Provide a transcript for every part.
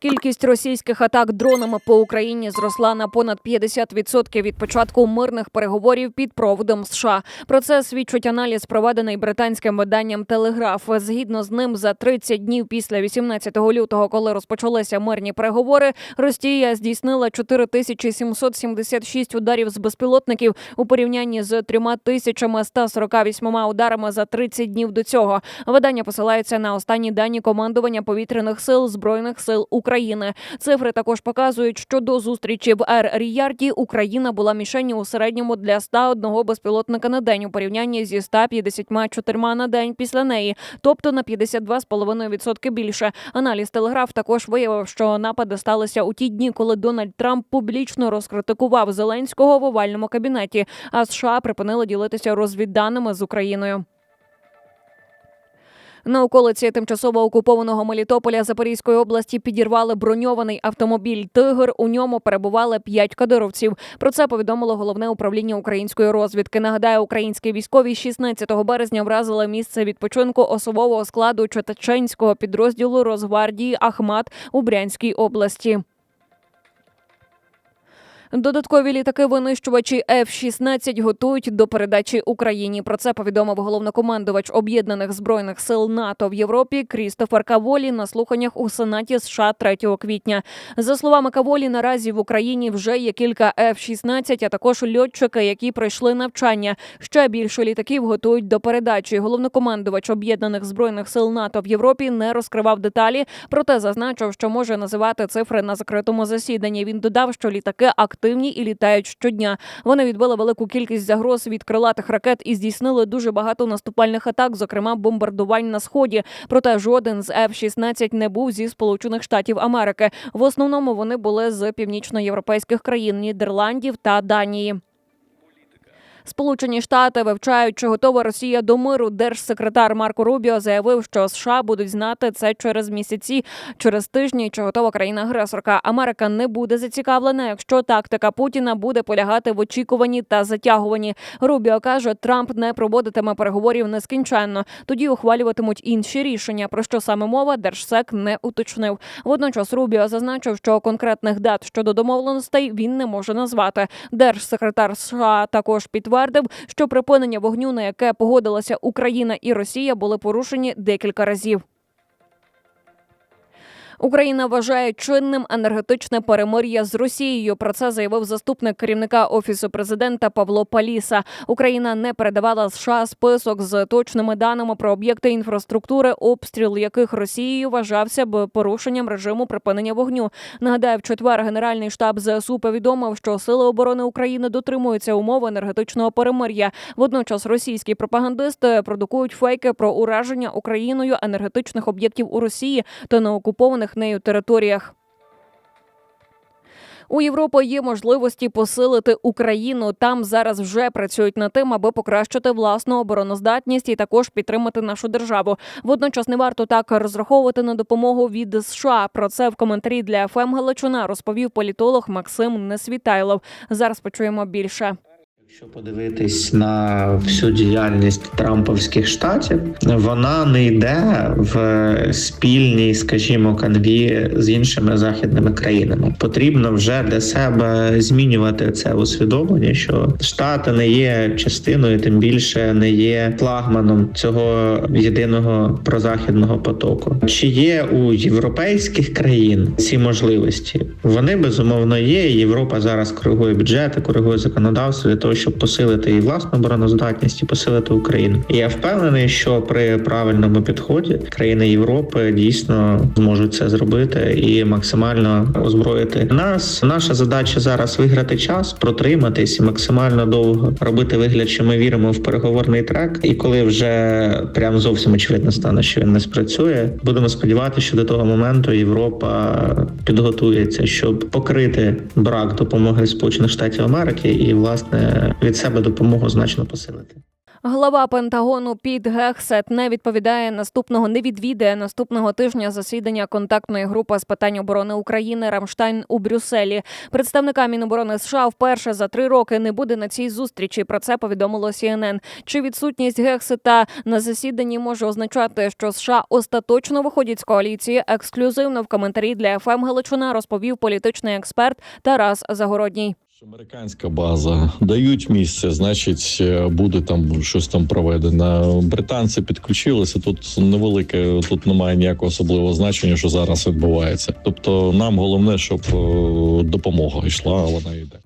Кількість російських атак дронами по Україні зросла на понад 50% від початку мирних переговорів під проводом США. Про це свідчить аналіз, проведений британським виданням Телеграф. Згідно з ним, за 30 днів після 18 лютого, коли розпочалися мирні переговори, Росія здійснила 4776 ударів з безпілотників у порівнянні з 3148 ударами за 30 днів до цього. Видання посилається на останні дані командування повітряних сил збройних сил України. Цифри також показують, що до зустрічі в Ер Ріярді Україна була мішенню у середньому для 101 безпілотника на день у порівнянні зі 154 на день після неї, тобто на 52,5% більше. Аналіз телеграф також виявив, що напади сталися у ті дні, коли Дональд Трамп публічно розкритикував Зеленського в овальному кабінеті. А США припинили ділитися розвідданими з Україною. На околиці тимчасово окупованого Мелітополя Запорізької області підірвали броньований автомобіль Тигр. У ньому перебували п'ять кадировців. Про це повідомило головне управління української розвідки. Нагадаю, українські військові 16 березня вразили місце відпочинку особового складу Четаченського підрозділу Росгвардії Ахмат у Брянській області. Додаткові літаки-винищувачі F-16 готують до передачі Україні. Про це повідомив головнокомандувач об'єднаних збройних сил НАТО в Європі Крістофер Каволі на слуханнях у Сенаті США 3 квітня. За словами Каволі, наразі в Україні вже є кілька F-16, а також льотчики, які пройшли навчання. Ще більше літаків готують до передачі. Головнокомандувач об'єднаних збройних сил НАТО в Європі не розкривав деталі, проте зазначив, що може називати цифри на закритому засіданні. Він додав, що літаки активні і літають щодня. Вони відбили велику кількість загроз від крилатих ракет і здійснили дуже багато наступальних атак, зокрема бомбардувань на сході. Проте жоден з F-16 не був зі Сполучених Штатів Америки. В основному вони були з північноєвропейських країн Нідерландів та Данії. Сполучені Штати вивчають, чи готова Росія до миру. Держсекретар Марко Рубіо заявив, що США будуть знати це через місяці, через тижні, чи готова країна-агресорка. Америка не буде зацікавлена, якщо тактика Путіна буде полягати в очікуванні та затягуванні. Рубіо каже, Трамп не проводитиме переговорів нескінченно. Тоді ухвалюватимуть інші рішення. Про що саме мова держсек не уточнив. Водночас Рубіо зазначив, що конкретних дат щодо домовленостей він не може назвати. Держсекретар США також підтвердив, що припинення вогню, на яке погодилася Україна і Росія, були порушені декілька разів. Україна вважає чинним енергетичне перемир'я з Росією. Про це заявив заступник керівника офісу президента Павло Паліса. Україна не передавала США список з точними даними про об'єкти інфраструктури, обстріл яких Росією вважався б порушенням режиму припинення вогню. Нагадаю, в четвер Генеральний штаб ЗСУ повідомив, що сили оборони України дотримуються умов енергетичного перемир'я. Водночас російські пропагандисти продукують фейки про ураження Україною енергетичних об'єктів у Росії та на окупованих нею територіях. У Європи є можливості посилити Україну. Там зараз вже працюють над тим, аби покращити власну обороноздатність і також підтримати нашу державу. Водночас не варто так розраховувати на допомогу від США. Про це в коментарі для ФМ Галичина розповів політолог Максим Несвітайлов. Зараз почуємо більше. Якщо подивитись на всю діяльність Трамповських штатів, вона не йде в спільній, скажімо, канві з іншими західними країнами. Потрібно вже для себе змінювати це усвідомлення, що штати не є частиною, тим більше не є флагманом цього єдиного прозахідного потоку. Чи є у європейських країн ці можливості? Вони безумовно є. Європа зараз коригує бюджети, коригує законодавство для того, щоб посилити і власну обороноздатність, і посилити Україну. І я впевнений, що при правильному підході країни Європи дійсно зможуть це зробити і максимально озброїти нас. Наша задача зараз виграти час, протриматись і максимально довго робити вигляд, що ми віримо в переговорний трек. І коли вже прям зовсім очевидно стане, що він не спрацює, будемо сподіватися, що до того моменту Європа підготується, щоб покрити брак допомоги Сполучених Штатів Америки і власне від себе допомогу значно посилити. Глава Пентагону Піт Гексет не відповідає наступного, не відвідає наступного тижня засідання контактної групи з питань оборони України Рамштайн у Брюсселі. Представника Міноборони США вперше за три роки не буде на цій зустрічі. Про це повідомило CNN. Чи відсутність Гексета на засіданні може означати, що США остаточно виходять з коаліції? Ексклюзивно в коментарі для ФМ Галичина розповів політичний експерт Тарас Загородній. Американська база дають місце, значить, е, буде там щось там проведено. Британці підключилися. Тут невелике, тут немає ніякого особливого значення, що зараз відбувається. Тобто, нам головне, щоб е, допомога йшла, а вона йде.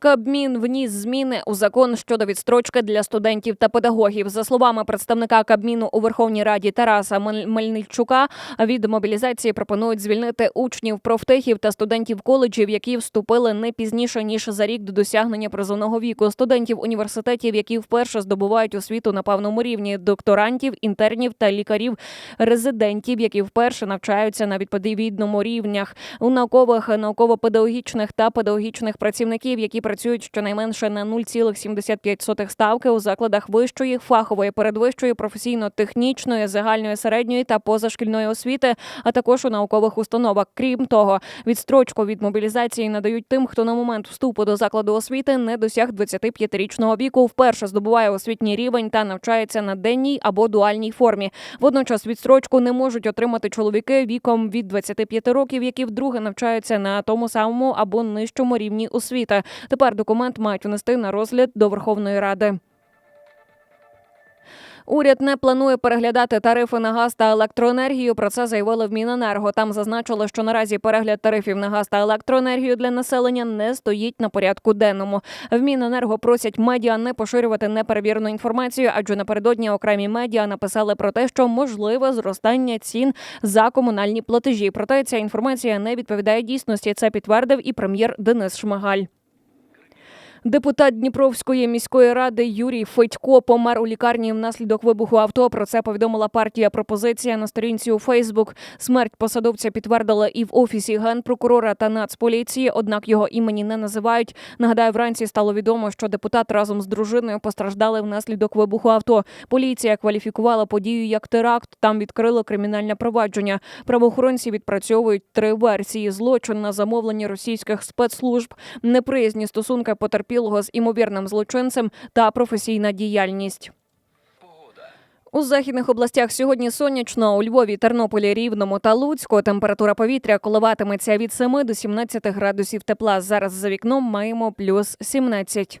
Кабмін вніс зміни у закон щодо відстрочки для студентів та педагогів. За словами представника Кабміну у Верховній Раді Тараса Мельничука, від мобілізації пропонують звільнити учнів профтехів та студентів коледжів, які вступили не пізніше ніж за рік до досягнення призовного віку, студентів університетів, які вперше здобувають освіту на певному рівні, докторантів, інтернів та лікарів, резидентів, які вперше навчаються на відповідному рівнях у наукових, науково-педагогічних та педагогічних працівників, які працюють щонайменше на 0,75 ставки у закладах вищої, фахової, передвищої, професійно-технічної, загальної середньої та позашкільної освіти, а також у наукових установах. Крім того, відстрочку від мобілізації надають тим, хто на момент вступу до закладу освіти не досяг 25-річного віку, вперше здобуває освітній рівень та навчається на денній або дуальній формі. Водночас відстрочку не можуть отримати чоловіки віком від 25 років, які вдруге навчаються на тому самому або нижчому рівні освіти. Тепер документ мають внести на розгляд до Верховної Ради. Уряд не планує переглядати тарифи на газ та електроенергію. Про це заявили в Міненерго. Там зазначили, що наразі перегляд тарифів на газ та електроенергію для населення не стоїть на порядку денному. В Міненерго просять медіа не поширювати неперевірену інформацію, адже напередодні окремі медіа написали про те, що можливе зростання цін за комунальні платежі. Проте ця інформація не відповідає дійсності. Це підтвердив і прем'єр Денис Шмигаль. Депутат Дніпровської міської ради Юрій Федько помер у лікарні внаслідок вибуху авто. Про це повідомила партія пропозиція на сторінці у Фейсбук. Смерть посадовця підтвердила і в офісі генпрокурора та нацполіції, однак його імені не називають. Нагадаю, вранці стало відомо, що депутат разом з дружиною постраждали внаслідок вибуху авто. Поліція кваліфікувала подію як теракт. Там відкрили кримінальне провадження. Правоохоронці відпрацьовують три версії: злочин на замовлення російських спецслужб, неприязні стосунки потерпілого з імовірним злочинцем та професійна діяльність. У західних областях сьогодні сонячно. У Львові, Тернополі, Рівному та Луцьку температура повітря коливатиметься від 7 до 17 градусів тепла. Зараз за вікном маємо плюс 17.